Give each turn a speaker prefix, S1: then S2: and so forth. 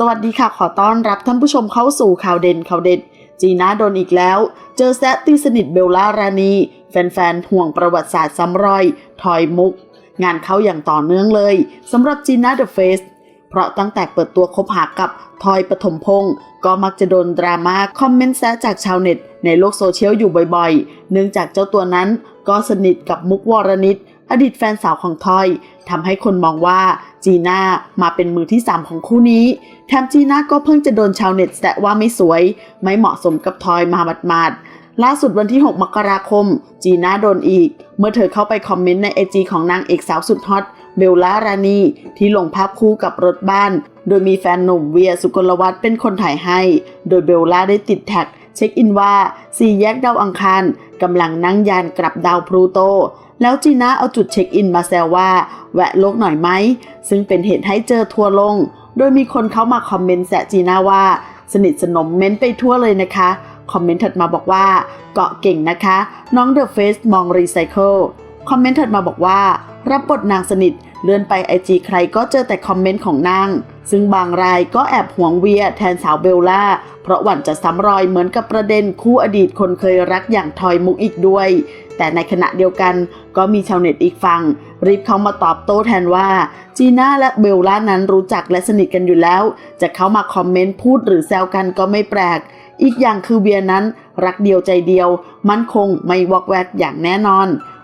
S1: สวัสดีค่ะ ขอต้อนรับท่านผู้ชมเข้าสู่ข่าวเด่นข่าวเด็ด จีน่าโดนอีกแล้ว เจอแซะตีสนิทเบลล่ารานี แฟนๆห่วงประวัติศาสตร์ซ้ำรอย ทอยมุก งานเข้าอย่างต่อเนื่องเลยสำหรับจีน่าเดอะเฟสเพราะตั้งแต่เปิดตัวคบหากับทอยปฐมพงศ์ก็มักจะโดนดราม่าคอมเมนต์แซะจากชาวเน็ต ในโลกโซเชียลอยู่บ่อยๆ เนื่องจากเจ้าตัวนั้นก็สนิทกับมุกวรนิต อดีตแฟนสาวของทอยทำให้คนมองว่าจีน่ามาเป็นมือที่ 3 ของคู่นี้ แถมจีน่าก็เพิ่งจะโดนชาวเน็ตแซะว่าไม่สวย ไม่เหมาะสมกับทอยมาหมาดๆล่าสุดวันที่ 6 มกราคม จีน่าโดนอีก เมื่อเธอเข้าไปคอมเมนต์ในไอจีของนางเอกสาวสุดฮอตเบลล่ารานีที่ลงภาพคู่กับรถบ้าน โดยมีแฟนหนุ่มเวียสุกลวัฒน์เป็นคนถ่ายให้ โดยเบลล่าได้ติดแท็กเช็คอินว่าสี่แยกดาวอังคารกำลังนั่งยานกลับดาวพลูโต แล้วจีน่าเอาจุดเช็คอินมาแซวว่า แวะโลกหน่อยไหม ซึ่งเป็นเหตุให้เจอทัวร์ลง โดยมีคนเข้ามาคอมเมนต์แซะจีน่าว่า สนิทสนมเม้นไปทั่วเลยนะคะ คอมเมนต์ถัดมาบอกว่า เกาะเก่งนะคะ น้องเดอะเฟสมองรีไซเคิล คอมเมนต์ถัดมาบอกว่า รับบทนางสนิทเลื่อนไปไอจีใครก็เจอแต่คอมเมนต์ของนาง ซึ่งบางรายก็แอบห่วงเวียแทนสาวเบลล่า เพราะหวั่นจะซ้ำรอยเหมือนกับประเด็นคู่อดีตคนเคยรักอย่างทอยมุกอีกด้วย แต่ในขณะเดียวกันก็มีชาวเน็ตอีกฝั่งรีบเข้ามาตอบโต้แทนว่า จีน่าและเบลล่านั้นรู้จักและสนิทกันอยู่แล้ว จะเข้ามาคอมเมนต์พูดหรือแซวกันก็ไม่แปลก อีกอย่างคือเวียนั้นรักเดียวใจเดียว มั่นคงไม่วอกแวกอย่างแน่นอน